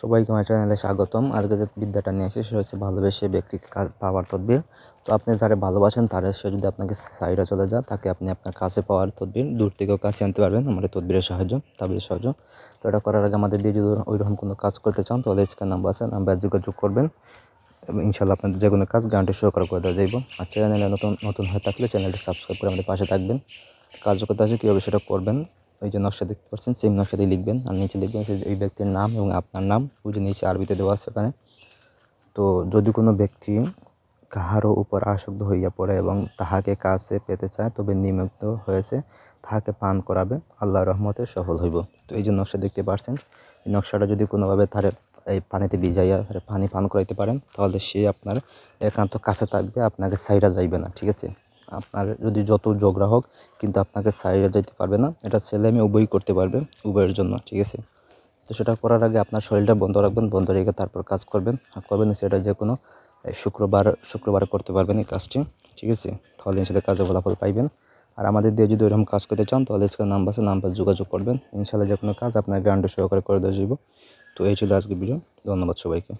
সবাইকে আমার চ্যানেলে স্বাগতম। আজকে যে বিদ্যাটা নিয়ে এসেছি সেটা হচ্ছে ভালোবেসে ব্যক্তিকে পাওয়ার তদবির। তো আপনি যারা ভালোবাসেন, তারা সে যদি আপনাকে সাইডে চলে যায়, তাকে আপনি আপনার কাছে পাওয়ার তদবির, দূর থেকেও কাছে আনতে পারবেন। আমাদের তদবিরের সাহায্য তাবির সাহায্য। তো এটা করার আগে আমাদের দিয়ে যদি ওইরকম কোনো কাজ করতে চান, তাহলে স্ক্যান নাম্বার আছে, নাম্বার যোগাযোগ করবেন। এবং ইনশাল্লাহ আপনাদের যে কোনো কাজ গ্যারান্টি সহকারে করে দেওয়া যাইব। আর চ্যানেলে নতুন নতুন হয়ে থাকলে চ্যানেলটি সাবস্ক্রাইব করে আমাদের পাশে থাকবেন। কাজ করতে আসে কীভাবে সেটা করবেন। ওই যে নকশা দেখতে পাচ্ছেন সেম নকশা দিয়ে লিখবেন। আর নিচে লিখবেন যে ওই ব্যক্তির নাম এবং আপনার নাম ওই যে নিচে আরবিতে দেওয়া আছে ওখানে। তো যদি কোনো ব্যক্তি কাহারও উপর আসক্ত হইয়া পড়ে এবং তাহাকে কাছে পেতে চায়, তবে নিমগ্ন হয়েছে, তাহাকে পান করাবে আল্লাহ রহমতে সফল হইব। তো এই যে নকশা দেখতে পারছেন, এই নকশাটা যদি কোনোভাবে তার এই পানিতে ভিজাইয়া পানি পান করাইতে পারেন, তাহলে সে আপনার একান্ত কাছে থাকবে, আপনাকে সাইডা যাইবে না, ঠিক আছে? আপনার যদি যত ঝগড়া হোক, কিন্তু আপনাকে সাইডে যেতে পারবে না। এটা ছেলে মেয়ে উভয়ই করতে পারবে, উভয়ের জন্য, ঠিক আছে? তো সেটা করার আগে আপনার শরীরটা বন্ধ রাখবেন, বন্ধ রেখে তারপর কাজ করবেন। করবেন সেটা যে কোনো শুক্রবার, শুক্রবারে করতে পারবেন এই কাজটি, ঠিক আছে? তাহলে সেটা কাজে ফলাফল পাইবেন। আর আমাদের দিয়ে যদি ওইরকম কাজ করতে চান, তাহলে স্ক্রিন নাম্বার আছে, নাম্বার যোগাযোগ করবেন। ইনশাল্লাহ যে কোনো কাজ আপনার গ্যারান্টি সহকারে করে দেওয়া যাবে তো এই ছিল আজকে ভিডিও ধন্যবাদ সবাইকে।